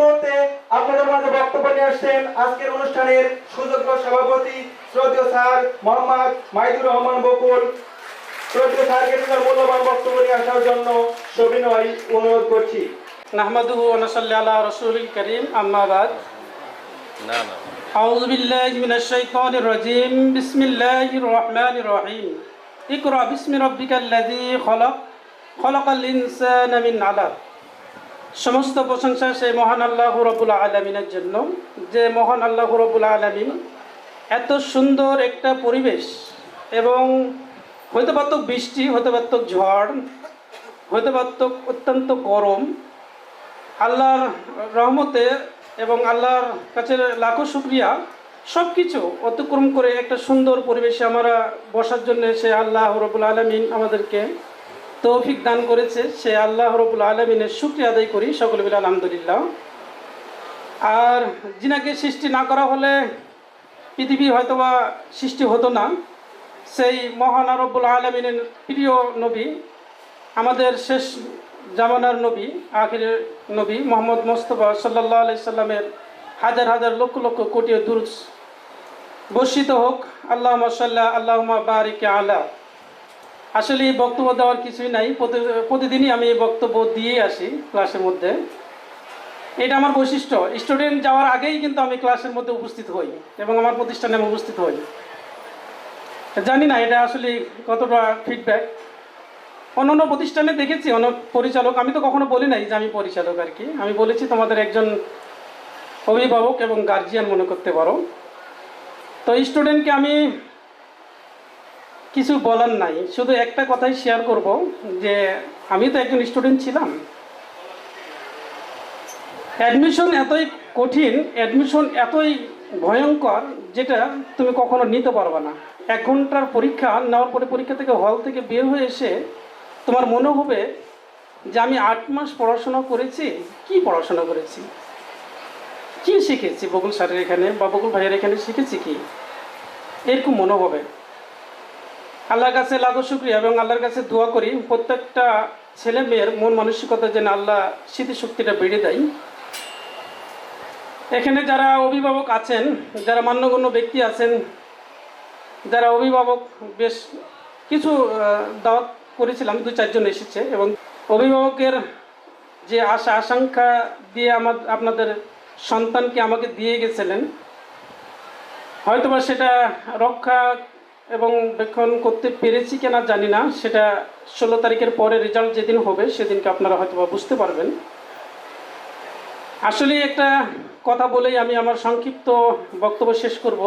মুহূর্তে আপনাদের মাঝে বক্তব্য নিয়ে আসছেন আজকের অনুষ্ঠানের সুযোগ্য সভাপতি শ্রদ্ধেয় স্যার মোহাম্মদ মাইদুর রহমান বকুল। শ্রদ্ধেয় স্যারকে নিজের মূল্যবান বক্তব্য নিয়ে আসার জন্য সবিনয় অনুরোধ করছি। নাহমাদুহু ওয়ানাসাল্লি আলা রাসূলিল কারীম আম্মা বাদ। না না। আউযু খলক খলকাল ইনসানা সমস্ত প্রশংসা সেই মহান আল্লাহ রবুল আলমিনের জন্য যে মহান আল্লাহ রবুল আলমিন এত সুন্দর একটা পরিবেশ এবং হয়তো পারত বৃষ্টি হতে পারত ঝড়, হয়তো পারত অত্যন্ত গরম। আল্লাহর রহমতে এবং আল্লাহর কাছে লাখো শুক্রিয়া। সব কিছু অতিক্রম করে একটা সুন্দর পরিবেশে আমরা বসার জন্য সে আল্লাহ রবুল আলমিন আমাদেরকে তৌফিক দান করেছে। সে আল্লাহ রবুল আলমিনের শুক্রিয়া আদায় করি। সকলে মিলে আলহামদুলিল্লাহ। আর যিনাকে সৃষ্টি না করা হলে পৃথিবী হয়তোবা সৃষ্টি হতো না। সেই মহান রব্বুল আলমিনের প্রিয় নবী, আমাদের শেষ জামানার নবী আখির নবী মোহাম্মদ মোস্তফা সাল্লাহ আলি সাল্লামের হাজার হাজার লক্ষ লক্ষ কোটি দুরুস বর্ষিত হোক। আল্লাহ সাল্লাহ আল্লাহ বারিক আলা। আসলে এই বক্তব্য দেওয়ার কিছুই নাই। প্রতি- প্রতিদিনই আমি এই বক্তব্য দিয়ে আসি ক্লাসের মধ্যে। এটা আমার বৈশিষ্ট্য। স্টুডেন্ট যাওয়ার আগেই কিন্তু আমি ক্লাসের মধ্যে উপস্থিত হই এবং আমার প্রতিষ্ঠানে আমি উপস্থিত হই। জানি না, এটা আসলে কতটা ফিডব্যাক অন্য অন্য প্রতিষ্ঠানে দেখেছি অন্য পরিচালক। আমি তো কখনো বলি নাই যে আমি পরিচালক আর কি। আমি বলেছি, তোমাদের একজন অভিভাবক এবং গার্জিয়ান মনে করতে পারো। তো স্টুডেন্টকে আমি কিছু বলার নাই। শুধু একটা কথাই শেয়ার করব, যে আমি তো একজন স্টুডেন্ট ছিলাম। অ্যাডমিশন এতই কঠিন অ্যাডমিশন এতই ভয়ঙ্কর, যেটা তুমি কখনো নিতে পারবে না। এক ঘণ্টার পরীক্ষা নেওয়ার পরে পরীক্ষা থেকে হল থেকে বের হয়ে এসে তোমার মনে হবে যে আমি আট মাস পড়াশোনা করেছি। কি পড়াশোনা করেছি? কি শিখেছি বকুল স্যারের এখানে বা বকুল ভাইয়ের এখানে শিখেছি কি? এরকম মনে হবে। আল্লাহর কাছে লাখো শুক্রিয়া এবং আল্লাহর কাছে দোয়া করি, প্রত্যেকটা ছেলে মেয়ের মন মানসিকতা যেন আল্লাহ স্মৃতিশক্তিটা বেড়ে দেয়। এখানে যারা অভিভাবক আছেন, যারা মান্যগণ্য ব্যক্তি আছেন, যারা অভিভাবক, বেশ কিছু দাওয়াত করেছিলাম, দু চারজন এসেছে এবং অভিভাবকের যে আশা, আশঙ্কা দিয়ে আমার, আপনাদের সন্তানকে আমাকে দিয়ে গেছিলেন, হয়তোবা সেটা রক্ষা এবং বেক্ষণ করতে পেরেছি কিনা জানি না। সেটা ষোলো তারিখের পরে রেজাল্ট যেদিন হবে, সেদিনকে আপনারা হয়তোবা বুঝতে পারবেন। আসলে একটা কথা বলেই আমি আমার সংক্ষিপ্ত বক্তব্য শেষ করব।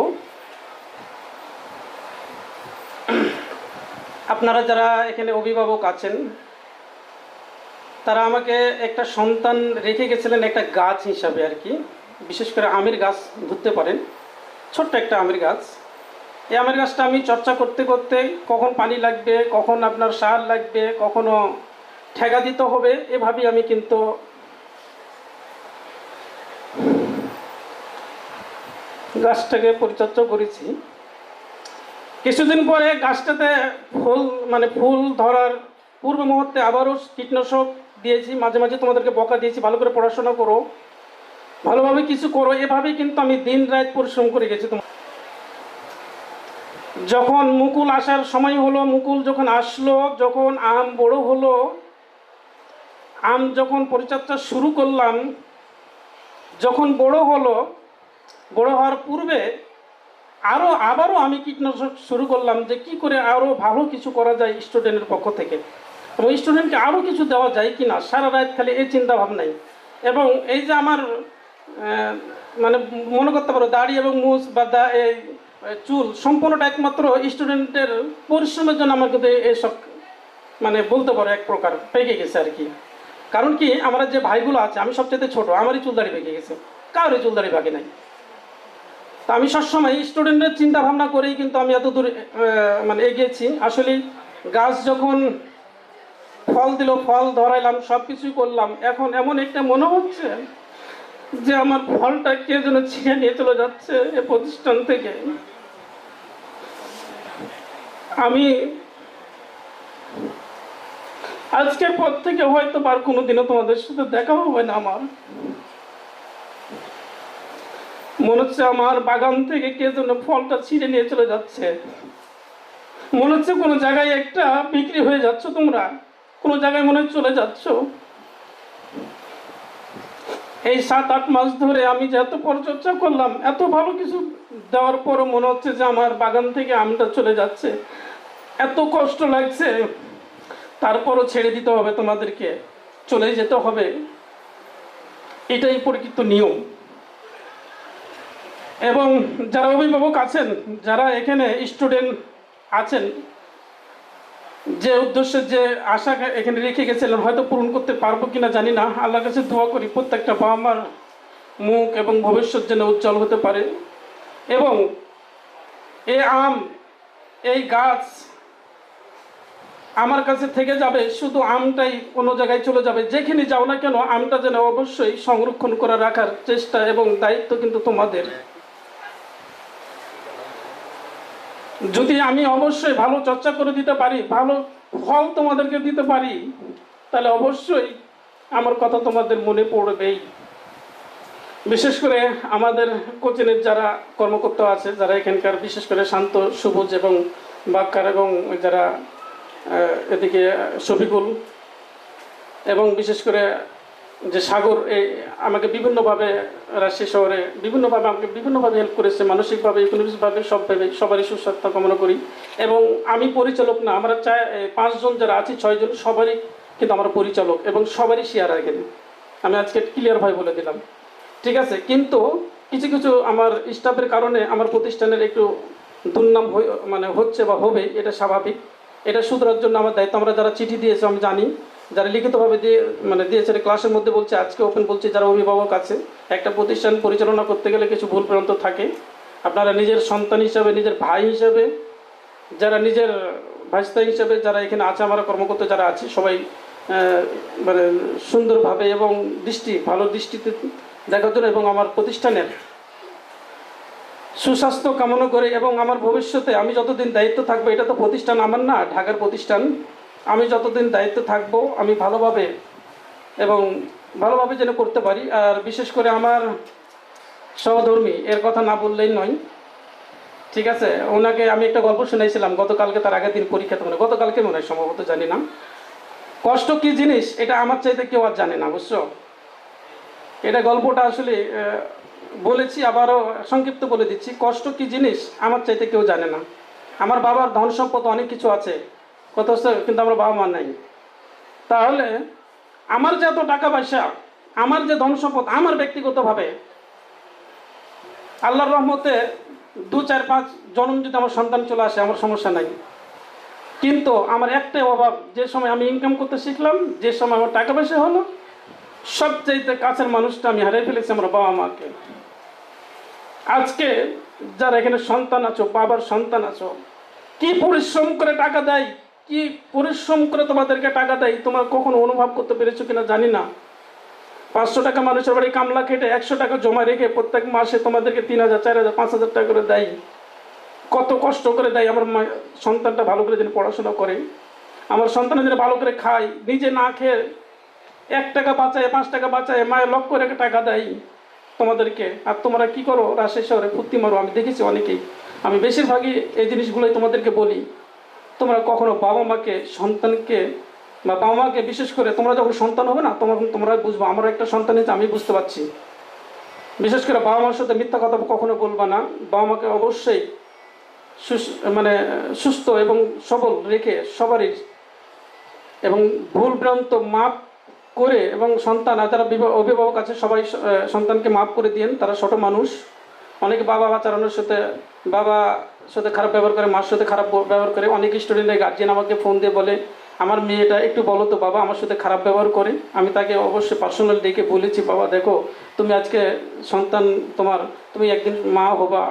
আপনারা যারা এখানে অভিভাবক আছেন, তারা আমাকে একটা সন্তান রেখে গেছিলেন একটা গাছ হিসাবে আর কি। বিশেষ করে আমের গাছ ধরতে পারেন। ছোট্ট একটা আমের গাছ। এই আমের গাছটা আমি চর্চা করতে করতে কখন পানি লাগবে, কখন আপনার সার লাগবে, কখনো ঠেকা দিতে হবে, এভাবেই আমি কিন্তু গাছটাকে পরিচর্যা করেছি। কিছুদিন পরে গাছটাতে ফুল মানে ফুল ধরার পূর্ব মুহূর্তে আবারও কীটনাশক দিয়েছি। মাঝে মাঝে তোমাদেরকে বকা দিয়েছি, ভালো করে পড়াশোনা করো, ভালোভাবে কিছু করো, এভাবেই কিন্তু আমি দিন রাত পরিশ্রম করে গেছি তোমার যখন মুকুল আসার সময় হলো, মুকুল যখন আসলো, যখন আম বড় হলো, আম যখন পরিচর্যা শুরু করলাম, যখন বড় হলো, বড় হওয়ার পূর্বে আরও আবারও আমি কীটনাশক শুরু করলাম যে কি করে আরও ভালো কিছু করা যায় স্টুডেন্টের পক্ষ থেকে। এবং স্টুডেন্টকে আরও কিছু দেওয়া যায় কি না সারা রাত খালি এই চিন্তা ভাবনাই এবং এই যে আমার মানে মনে করতে পারো, দাড়ি এবং মুস বা দা এই চুল সম্পূর্ণটা একমাত্র স্টুডেন্টের পরিশ্রমের জন্য আমার কিন্তু এসব মানে বলতে পারো এক প্রকার, পেকে গেছে আর কি। কারণ কি, আমার যে ভাইগুলো আছে, আমি সবচেয়ে ছোট, আমারই চুলদাড়ি পেকে গেছে, কারোরই চুলদাড়ি ভাগে নাই। তা আমি সবসময় স্টুডেন্টের চিন্তা ভাবনা করেই কিন্তু আমি এত দূর মানে এগিয়েছি। আসলে গাছ যখন ফল দিল, ফল ধরাইলাম সব কিছুই করলাম, এখন এমন একটা মনে হচ্ছে যে আমার ফলটা কে যেন ছিঁড়ে নিয়ে চলে যাচ্ছে এ প্রতিষ্ঠান থেকে। আমি আজকের পর থেকে হয়তো আর কোনোদিনও তোমাদের সাথে দেখা হবে না আমার। মনে হচ্ছে আমার বাগান থেকে কে যেন ফলটা ছিঁড়ে নিয়ে চলে যাচ্ছে। মনে হচ্ছে কোনো জায়গায় একটা বিক্রি হয়ে যাচ্ছ তোমরা। কোনো জায়গায় মনে চলে যাচ্ছ। এই সাত, আট মাস ধরে আমি যে এত পরিচর্যা করলাম, এত ভালো কিছু দেওয়ার পরও মনে হচ্ছে যে আমার বাগান থেকে আমটা চলে যাচ্ছে। এত কষ্ট লাগছে। তারপরও ছেড়ে দিতে হবে তোমাদেরকে। চলে যেতে হবে। এটাই পরিচিত নিয়ম। এবং যারা অভিভাবক আছেন, যারা এখানে স্টুডেন্ট আছেন, যে উদ্দেশ্যে যে আশা এখানে রেখে গেছিলেন, হয়তো পূরণ করতে পারব কিনা জানি না। আল্লাহর কাছে দোয়া করি, প্রত্যেকটা বাবা মার মুখ এবং ভবিষ্যৎ যেন উজ্জ্বল হতে পারে। এবং এ আম, এই গাছ আমার কাছে থেকে যাবে, শুধু আমটাই কোনো জায়গায় চলে যাবে। যেখানে যাও না কেন, আমটা যেন অবশ্যই সংরক্ষণ করে রাখার চেষ্টা এবং দায়িত্ব কিন্তু তোমাদের। যদি আমি অবশ্যই ভালো চর্চা করে দিতে পারি, ভালো ফল তোমাদেরকে দিতে পারি, তাহলে অবশ্যই আমার কথা তোমাদের মনে পড়বেই। বিশেষ করে আমাদের কোচিনের যারা কর্মকর্তা আছে, যারা এখানকার বিশেষ করে শান্ত, সবুজ এবং বাক্কার এবং যারা এদিকে শফিকুল এবং বিশেষ করে যে সাগর এই আমাকে বিভিন্নভাবে রাজশাহী শহরে বিভিন্নভাবে আমাকে বিভিন্নভাবে হেল্প করেছে, মানসিকভাবে ইকোনমিক্সভাবে সবভাবে সবারই সুস্বাস্থ্য কামনা করি। এবং আমি পরিচালক না, আমরা চাই পাঁচজন যারা আছি, ছয়জন সবারই কিন্তু আমরা পরিচালক এবং সবারই শেয়ার এখানে আমি আজকে ক্লিয়ারভাবে বলে দিলাম। ঠিক আছে, কিন্তু কিছু কিছু আমার স্টাফের কারণে আমার প্রতিষ্ঠানের একটু দুর্নাম মানে হচ্ছে বা হবে, এটা স্বাভাবিক। এটা শুধরার জন্য আমার দায়িত্ব। আমরা যারা চিঠি দিয়েছে, আমি জানি, যারা লিখিতভাবে দিয়ে মানে দিয়েছে ক্লাসের মধ্যে বলছে, আজকে ওপেন বলছে, যারা অভিভাবক আছে, একটা প্রতিষ্ঠান পরিচালনা করতে গেলে কিছু ভুল প্রান্ত থাকে। আপনারা নিজের সন্তান হিসাবে, নিজের ভাই হিসাবে, যারা নিজের ভাইস্তা হিসাবে, যারা এখানে আছে, আমরা কর্মকর্তা যারা আছে, সবাই মানে সুন্দরভাবে এবং দৃষ্টি, ভালো দৃষ্টিতে জন্য এবং আমার প্রতিষ্ঠানের সুস্বাস্থ্য কামনা করে এবং আমার ভবিষ্যতে আমি যতদিন দায়িত্ব থাকব, এটা তো প্রতিষ্ঠান আমার না, ঢাকার প্রতিষ্ঠান। আমি যতদিন দায়িত্ব থাকব, আমি ভালোভাবে এবং ভালোভাবে যেন করতে পারি। আর বিশেষ করে আমার সহধর্মী, এর কথা না বললেই নয়। ঠিক আছে? ওনাকে আমি একটা গল্প শুনেছিলাম গতকালকে তার আগের দিন পরীক্ষাতে মানে গতকালকে মনে হয়, সম্ভবত জানি না। কষ্ট কি জিনিস, এটা আমার চাইতে কেউ আর জানে না, বুঝছ? এটা গল্পটা আসলে বলেছি, আবারও সংক্ষিপ্ত বলে দিচ্ছি। কষ্ট কি জিনিস? আমার চাইতে কেউ জানে না। আমার বাবার ধন সম্পদ অনেক কিছু আছে। কত কিন্তু আমার বাবা মা নাই। তাহলে, আমার যে এত টাকা পয়সা, আমার যে ধন সম্পদ, আমার ব্যক্তিগতভাবে, আল্লাহর রহমতে দু, চার, পাঁচ জন্ম যদি আমার সন্তান চলে আসে, আমার সমস্যা নাই। কিন্তু আমার একটাই অভাব, যে সময় আমি ইনকাম করতে শিখলাম, যে সময় আমার টাকা পয়সা হলো সবচাইতে কাছের মানুষটা আমি হারিয়ে ফেলেছি আমার বাবা মাকে। আজকে যারা এখানে সন্তান আছো, বাবার সন্তান আছো, কি পরিশ্রম করে টাকা দেয়, কি পরিশ্রম করে তোমাদেরকে টাকা দেয়, তোমরা কখনো অনুভব করতে পেরেছ কিনা জানি না। পাঁচশো টাকা মানুষের বাড়ি কামলা খেটে একশো টাকা জমা রেখে প্রত্যেক মাসে তোমাদেরকে তিন হাজার, চার হাজার, পাঁচ হাজার টাকা করে দেয়। কত কষ্ট করে দেয় আমার সন্তানটা ভালো করে যেন পড়াশোনা করে। আমার সন্তানের যেন ভালো করে খায়, নিজে না খেয়ে এক টাকা বাঁচায়, পাঁচ টাকা বাঁচায়, মায়ের লক্ষ করে টাকা দেয় তোমাদেরকে। আর তোমরা কি করো? রাজশাহী শহরে ফুর্তি মারো। আমি দেখেছি অনেকেই। আমি বেশিরভাগই এই জিনিসগুলোই তোমাদেরকে বলি। তোমরা কখনো বাবা মাকে, সন্তানকে বা বাবা মাকে বিশেষ করে তোমরা যখন সন্তান হবে না, তখন তোমরা বুঝব। আমার একটা সন্তান হয়েছে আমি বুঝতে পারছি। বিশেষ করে বাবা মার সাথে মিথ্যা কথা কখনো বলবা না। বাবা মাকে অবশ্যই মানে সুস্থ এবং সবল রেখে সবারই এবং ভুল ভ্রান্ত মাপ করে এবং সন্তান, আর যারা অভিভাবক আছে, সবাই সন্তানকে মাফ করে দিয়েন। তারা ছোট মানুষ। অনেকে বাবা আচরণের সাথে, বাবা সাথে খারাপ ব্যবহার করে, মার সাথে খারাপ ব্যবহার করে। অনেক স্টুডেন্টের গার্জিয়ান আমাকে ফোন দিয়ে বলে, আমার মেয়েটা একটু বলো তো, বাবা আমার সাথে খারাপ ব্যবহার করে। আমি তাকে অবশ্যই পার্সোনাল ডেকে বলেছি, বাবা দেখো, তুমি আজকে সন্তান তোমার, তুমি একদিন মা হবা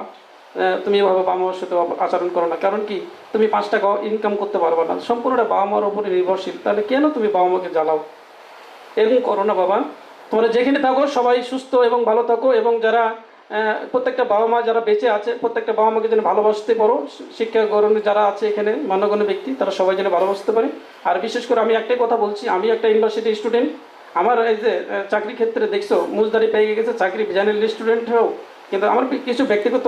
তুমি এভাবে বাবা মার সাথে আচরণ করো না। কারণ কি? তুমি পাঁচ টাকা ইনকাম করতে পারবে না। সম্পূর্ণটা বাবা মার উপরে নির্ভরশীল। তাহলে কেন তুমি বাবা মাকে জ্বালাও? এরকম করো না বাবা। তোমরা যেখানে থাকো, সবাই সুস্থ এবং ভালো থাকো এবং যারা প্রত্যেকটা বাবা মা যারা বেঁচে আছে, প্রত্যেকটা বাবা মাকে যেন ভালোবাসতে পারো। শিক্ষা গ্রহণে যারা আছে এখানে, মান্যগণ্য ব্যক্তি, তারা সবাই যেন ভালোবাসতে পারে। আর বিশেষ করে আমি একটাই কথা বলছি, আমি একটা ইউনিভার্সিটি স্টুডেন্ট আমার এই যে চাকরি ক্ষেত্রে দেখছ, মুজদারি পেয়ে গেছে, চাকরি জেনারেল স্টুডেন্ট হোক কিন্তু আমার কিছু ব্যক্তিগত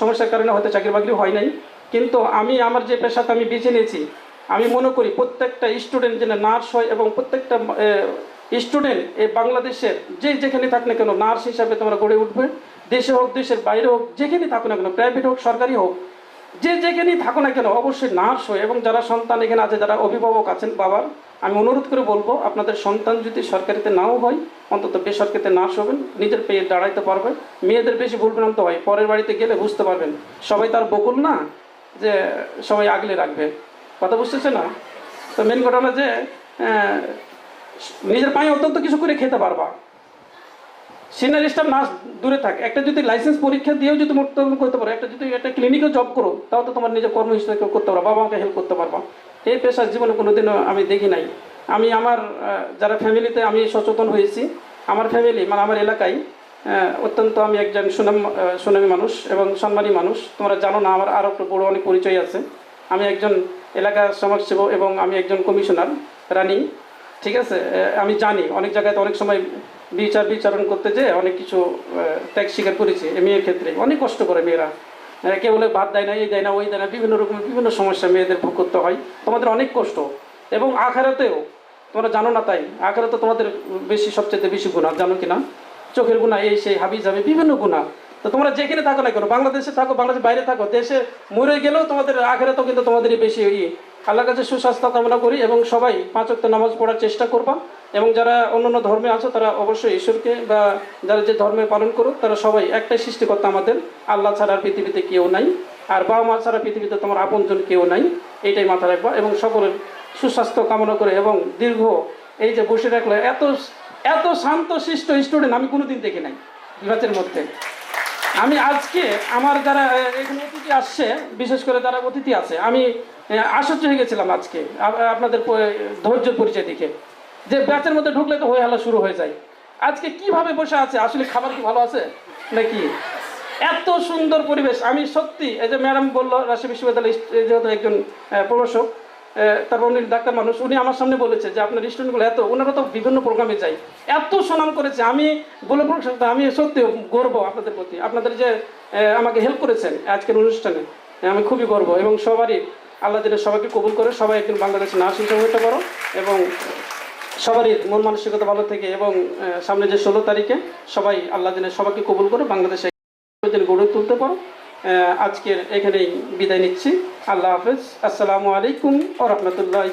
সমস্যার কারণে হয়তো চাকরি বাকরি হয় নাই। কিন্তু আমি আমার যে পেশাতে আমি বেছে নিয়েছি, আমি মনে করি প্রত্যেকটা স্টুডেন্ট যেন নার্স হয় এবং প্রত্যেকটা স্টুডেন্ট এই বাংলাদেশের যে যেখানে থাক না কেন, নার্স হিসাবে তোমরা গড়ে উঠবে। দেশে হোক, দেশের বাইরে হোক যেখানেই থাকো না কেন, প্রাইভেট হোক, সরকারি হোক, যে যেখানেই থাকো না কেন, অবশ্যই নার্স হয় এবং যারা সন্তান এখানে আছে, যারা অভিভাবক আছেন বাবার, আমি অনুরোধ করে বলব, আপনাদের সন্তান যদি সরকারিতে নাও হয়, অন্তত বেসরকারিতে নার্স হবেন, নিজের পেয়ে দাঁড়াইতে পারবে। মেয়েদের বেশি ভুল ভ্রান্ত হয়, পরের বাড়িতে গেলে বুঝতে পারবেন, সবাই তার বকুল না, যে সবাই আগলে রাখবে। কথা বুঝতেছে না? তো মেন ঘটনা যে নিজের পায়ে অত্যন্ত কিছু করে খেতে পারবা। সিনিয়র স্টাফ নার্স দূরে থাক। একটা যদি লাইসেন্স পরীক্ষা দিয়েও যদি মোটন করতে পারো, একটা যদি একটা ক্লিনিকে জব করো, তাও তো তোমার নিজের কর্ম হিসেবে করতে পারো বাবা মাকে হেল্প করতে পারবা। এই পেশার জীবনে কোনোদিনও আমি দেখি নাই। আমি আমার যারা ফ্যামিলিতে আমি সচেতন হয়েছি, আমার ফ্যামিলি মানে আমার এলাকায় অত্যন্ত আমি একজন সুনাম সুনামী মানুষ এবং সম্মানী মানুষ। তোমরা জানো না, আমার আরও একটু বড় অনেক পরিচয় আছে। আমি একজন এলাকার সমাজসেবক এবং আমি একজন কমিশনার, রানিং। ঠিক আছে আমি জানি, অনেক জায়গায় অনেক সময় বিচার বিচারণ করতে যে অনেক কিছু ত্যাগ স্বীকার করেছি মেয়ের ক্ষেত্রে। অনেক কষ্ট করে মেয়েরা। কেউ বলে ভাত দেয় না, এই দেয় না, ওই দেয় না, বিভিন্ন রকমের বিভিন্ন সমস্যা মেয়েদের ভোগ করতে হয়। তোমাদের অনেক কষ্ট। এবং আখারাতেও, তোমরা জানো না তাই, আখারাতে তোমাদের বেশি সবচেয়ে বেশি গুণা জানো কি না? চোখের গুণা এই সেই হাবি যাবে বিভিন্ন গুণা তো তোমরা যেখানে থাকো না কেন, বাংলাদেশে থাকো, বাংলাদেশের বাইরে থাকো, দেশে মরে গেলেও তোমাদের আখেরাতেও কিন্তু তোমাদেরই বেশি ইয়ে। আল্লাহর কাছে সুস্বাস্থ্য কামনা করি এবং সবাই পাঁচ ওয়াক্ত নামাজ পড়ার চেষ্টা করবা এবং যারা অন্য অন্য ধর্মে আছো, তারা অবশ্যই ঈশ্বরকে বা যারা যে ধর্মে পালন করুক, তারা সবাই একটাই সৃষ্টিকর্তা আমাদের। আল্লাহ ছাড়া পৃথিবীতে কেউ নাই, আর বাবা মা ছাড়া পৃথিবীতে তোমার আপনজন কেউ নাই, এইটাই মাথা রাখবা এবং সকলের সুস্বাস্থ্য কামনা করে এবং দীর্ঘ এই যে বসে রাখলে এত এত শান্ত, শিষ্ট স্টুডেন্ট আমি কোনোদিন দেখি নাই বিভাগের মধ্যে। আমি আজকে আমার যারা এখানে অতিথি আসছে, বিশেষ করে যারা অতিথি আছে, আমি আশ্চর্য হয়ে গেছিলাম আজকে আপনাদের ধৈর্যের পরিচয় দেখে যে ব্যাচের মধ্যে ঢুকলে তো হয়ে হালা শুরু হয়ে যায়। আজকে কীভাবে বসে আছে? আসলে খাবার কি ভালো আছে? নাকি? এত সুন্দর পরিবেশ। আমি সত্যি, এই যে ম্যাডাম বলল, রাজশাহী বিশ্ববিদ্যালয় যেহেতু একজন প্রভাষক তারপর উনি ডাক্তার মানুষ, উনি আমার সামনে বলেছে যে আপনার স্টুডেন্টগুলো এত, ওনারা তো বিভিন্ন প্রোগ্রামে যায়। এত সুনাম করেছে, আমি বলে আমি সত্যি গর্ব আপনাদের প্রতি। আপনাদের যে আমাকে হেল্প করেছেন আজকের অনুষ্ঠানে আমি খুবই গর্ব এবং সবারই আল্লাহ দিলে সবাইকে কবুল করে, সবাই একদিন বাংলাদেশে নার্স হিসেবে হতে পারো এবং সবারই মন মানসিকতা ভালো থেকে এবং সামনে যে ষোলো তারিখে সবাই আল্লাহ দিনে সবাইকে কবুল করে, বাংলাদেশে গড়ে তুলতে পারো। আজকের এখানেই বিদায় নিচ্ছি। আল্লাহ হাফেজ। আসসালামু আলাইকুম ও রহমতুল্লাহ